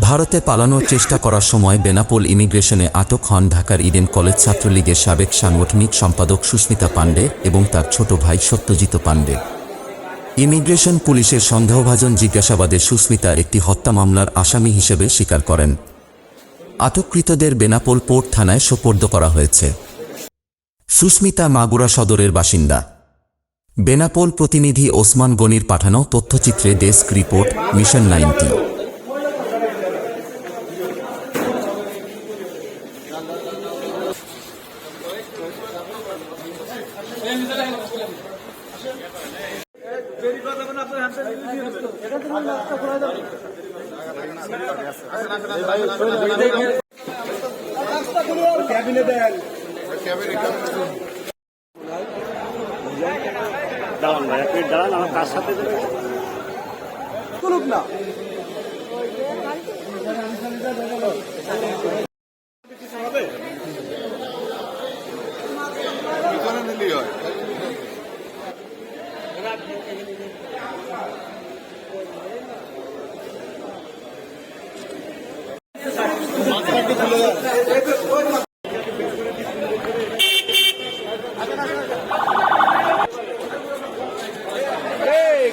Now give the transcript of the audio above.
ভারতে পালানোর চেষ্টা করার সময় বেনাপোল ইমিগ্রেশনে আটক হন ঢাকার ইডেন কলেজ ছাত্রলীগের সাবেক সাংগঠনিক সম্পাদক সুস্মিতা পাণ্ডে এবং তার ছোট ভাই সত্যজিৎ পাণ্ডে। ইমিগ্রেশন পুলিশের সন্দেহভাজন জিজ্ঞাসাবাদে সুস্মিতা একটি হত্যা মামলার আসামি হিসেবে স্বীকার করেন। আটককৃতদের বেনাপোল পোর্ট থানায় সোপর্দ করা হয়েছে। সুস্মিতা মাগুরা সদরের বাসিন্দা। বেনাপোল প্রতিনিধি ওসমান গনির পাঠানো তথ্যচিত্রে ডেস্ক রিপোর্ট মিশন নাইনটি। দাঁড়ান ভাই এক মিনিট দাঁড়ান আমার কার সাথে না।